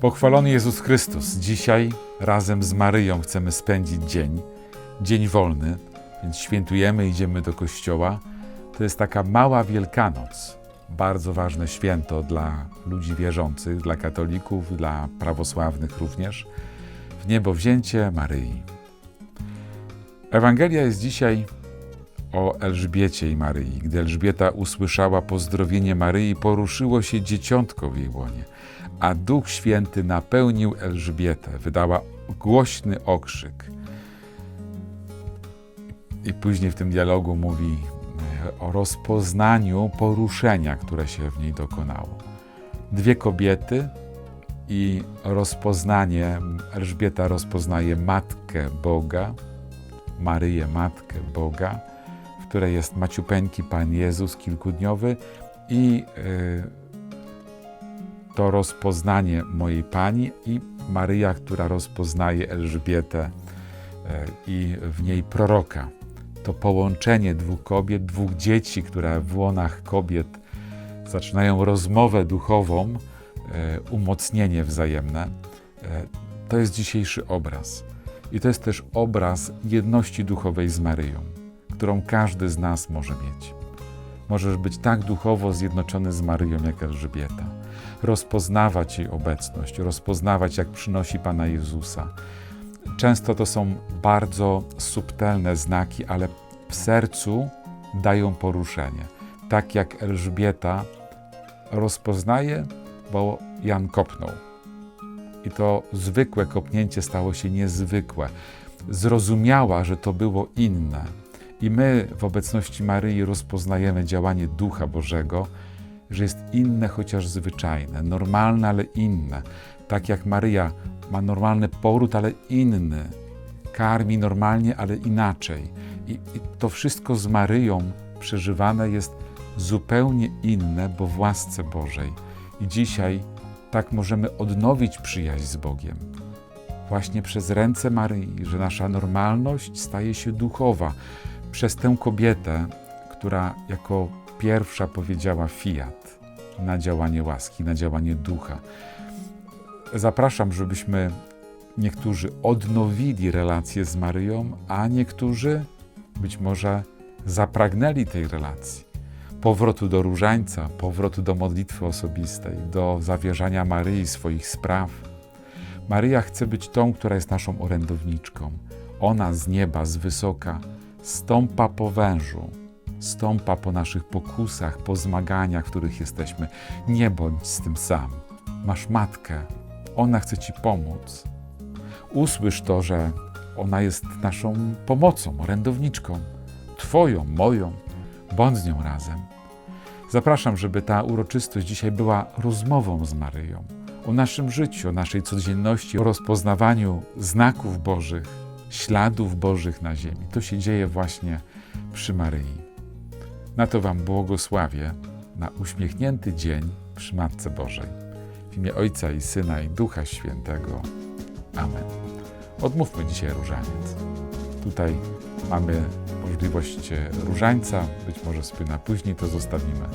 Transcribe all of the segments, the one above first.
Pochwalony Jezus Chrystus. Dzisiaj razem z Maryją chcemy spędzić dzień, dzień wolny, więc świętujemy, idziemy do kościoła. To jest taka mała Wielkanoc, bardzo ważne święto dla ludzi wierzących, dla katolików, dla prawosławnych również. W niebo wzięcie Maryi. Ewangelia jest dzisiaj o Elżbiecie i Maryi. Gdy Elżbieta usłyszała pozdrowienie Maryi, poruszyło się dzieciątko w jej łonie, a Duch Święty napełnił Elżbietę. Wydała głośny okrzyk. I później w tym dialogu mówi e, o rozpoznaniu poruszenia, które się w niej dokonało. Dwie kobiety i rozpoznanie, Elżbieta rozpoznaje Matkę Boga, Maryję, Matkę Boga, w której jest maciupeńki Pan Jezus kilkudniowy i y, to rozpoznanie mojej Pani i Maryja, która rozpoznaje Elżbietę y, i w niej proroka. To połączenie dwóch kobiet, dwóch dzieci, które w łonach kobiet zaczynają rozmowę duchową, y, umocnienie wzajemne. Y, to jest dzisiejszy obraz. I to jest też obraz jedności duchowej z Maryją, którą każdy z nas może mieć. Możesz być tak duchowo zjednoczony z Maryją jak Elżbieta, rozpoznawać jej obecność, rozpoznawać, jak przynosi Pana Jezusa. Często to są bardzo subtelne znaki, ale w sercu dają poruszenie. Tak jak Elżbieta rozpoznaje, bo Jan kopnął i to zwykłe kopnięcie stało się niezwykłe. Zrozumiała, że to było inne. I my w obecności Maryi rozpoznajemy działanie Ducha Bożego, że jest inne, chociaż zwyczajne, normalne, ale inne. Tak jak Maryja ma normalny poród, ale inny. Karmi normalnie, ale inaczej. I, I to wszystko z Maryją przeżywane jest zupełnie inne, bo w łasce Bożej. I dzisiaj tak możemy odnowić przyjaźń z Bogiem. Właśnie przez ręce Maryi, że nasza normalność staje się duchowa. Przez tę kobietę, która jako pierwsza powiedziała fiat na działanie łaski, na działanie ducha. Zapraszam, żebyśmy niektórzy odnowili relacje z Maryją, a niektórzy być może zapragnęli tej relacji powrotu do różańca, powrotu do modlitwy osobistej, do zawierzania Maryi swoich spraw. Maryja chce być tą, która jest naszą orędowniczką. Ona z nieba, z wysoka, stąpa po wężu, stąpa po naszych pokusach, po zmaganiach, w których jesteśmy. Nie bądź z tym sam. Masz matkę, ona chce ci pomóc. Usłysz to, że ona jest naszą pomocą, orędowniczką, Twoją, moją Bądź z nią razem. Zapraszam, żeby ta uroczystość dzisiaj była rozmową z Maryją o naszym życiu, o naszej codzienności, o rozpoznawaniu znaków Bożych, śladów Bożych na ziemi. To się dzieje właśnie przy Maryi. Na to Wam błogosławię na uśmiechnięty dzień przy Matce Bożej. W imię Ojca i Syna i Ducha Świętego. Amen. Odmówmy dzisiaj różaniec. Tutaj mamy możliwość różańca, być może spłyna później, to zostawimy.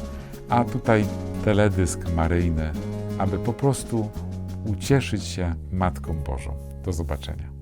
A tutaj teledysk maryjny, aby po prostu ucieszyć się Matką Bożą. Do zobaczenia.